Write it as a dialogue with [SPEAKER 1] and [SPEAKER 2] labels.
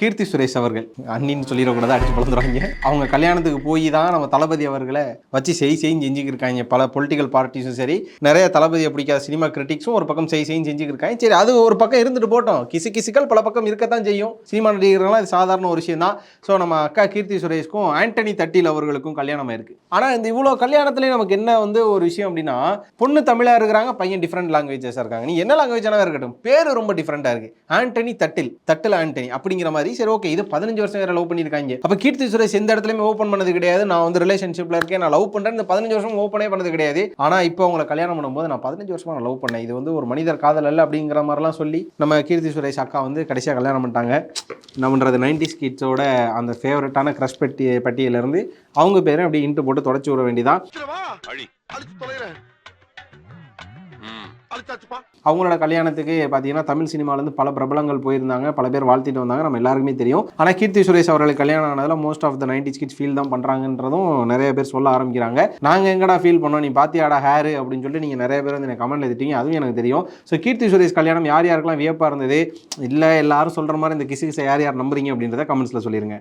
[SPEAKER 1] கீர்த்தி சுரேஷ் அவர்கள் அண்ணின்னு சொல்லிடக்கூடாது அடிச்சு பிறந்துருவாங்க அவங்க கல்யாணத்துக்கு போய் தான் நம்ம தளபதி அவர்களை வச்சு செய் செய்யும் செஞ்சுக்கிருக்காங்க. பல பொலிட்டிக்கல் பார்ட்டிஸும் சரி நிறைய தளபதியை பிடிக்காத சினிமா கிரிட்டிக்ஸும் ஒரு பக்கம் செய் செய்யும் செஞ்சுக்கிருக்காங்க. சரி அது ஒரு பக்கம் இருந்துட்டு போட்டோம். கிசு கிசுக்கள் பல பக்கம் இருக்கத்தான் செய்யும். சினிமா நடிகர்கள்லாம் இது சாதாரண ஒரு விஷயம் தான். ஸோ நம்ம அக்கா கீர்த்தி சுரேஷ்க்கும் ஆண்டனி தட்டில் அவர்களுக்கும் கல்யாணம் இருக்கு ஆனால் இந்த இவ்வளோ கல்யாணத்துலேயே நமக்கு என்ன வந்து ஒரு விஷயம் அப்படின்னா பொண்ணு தமிழாக இருக்கிறாங்க பையன் டிஃப்ரெண்ட் லாங்குவேஜஸாக இருக்காங்க. நீ என்ன லாங்குவேஜ் இருக்கட்டும். பேர் ரொம்ப டிஃப்ரெண்டாக இருக்கு. ஆண்டனி தட்டில் தட்டில் ஆண்டனி அப்படிங்கிற மாதிரி சரி ஓகே இது பதினஞ்சு வருஷம் வேற லவ் பண்ணியிருக்காங்க. அப்போ கீர்த்தி சுரேஷ் எந்த இடத்துலயுமே ஓப்பன் பண்ணது கிடையாது. நான் வந்து ரிலேஷன்ஷிப்ல இருக்கேன். நான் லவ் பண்றேன். இந்த பதினஞ்சு வருஷம் ஓப்பனே பண்ணது கிடையாது. ஆனால் இப்போ அவங்களை கல்யாணம் பண்ணும்போது நான் பதினஞ்சு வருஷமா நான் லவ் பண்ணேன். இது வந்து ஒரு மனிதர் காதல் அல்ல அப்படிங்கிற மாதிரிலாம் சொல்லி நம்ம கீர்த்தி சுரேஷ் அக்கா வந்து கடைசியாக கல்யாணம் பண்ணிட்டாங்க. நம்மன்றது நைன்டிஸ் கிட்ஸோட அந்த ஃபேவரட்டான கிரஷ் பெட்டி பட்டியலேருந்து அவங்க பேரை அப்படி இன்ட்டு போட்டு தொடச்சி விட வேண்டியதான் அவங்களோட கல்யாணத்துக்கு பார்த்தீங்கன்னா தமிழ் சினிமாலேருந்து பல பிரபலங்கள் போயிருந்தாங்க. பல பேர் வாழ்த்திட்டு வந்தாங்க. நம்ம எல்லாருக்குமே தெரியும். ஆனால் கீர்த்தி சுரேஷ் அவர்களுக்கு கல்யாணம் ஆனதில் most of the ninety kids feel தான் பண்ணுறாங்கன்றதும் நிறைய பேர் சொல்ல ஆரம்பிக்கிறாங்க. நாங்கள் எங்கடா ஃபீல் பண்ணோம்? நீ பாத்தியாடா ஹேர்? அப்படின்னு சொல்லிட்டு நீங்கள் நிறைய பேர் வந்து எனக்கு கமெண்ட்ல எழுதிட்டீங்க அதுவும் எனக்கு தெரியும். ஸோ கீர்த்தி சுரேஷ் கல்யாணம் யார் யாருக்கெல்லாம் வியப்பாக இருந்தது? இல்லை எல்லாரும் சொல்கிற மாதிரி இந்த கிசு கிசை யார் யார் நம்புறீங்க அப்படின்றத கமெண்ட்ஸில் சொல்லிருங்க.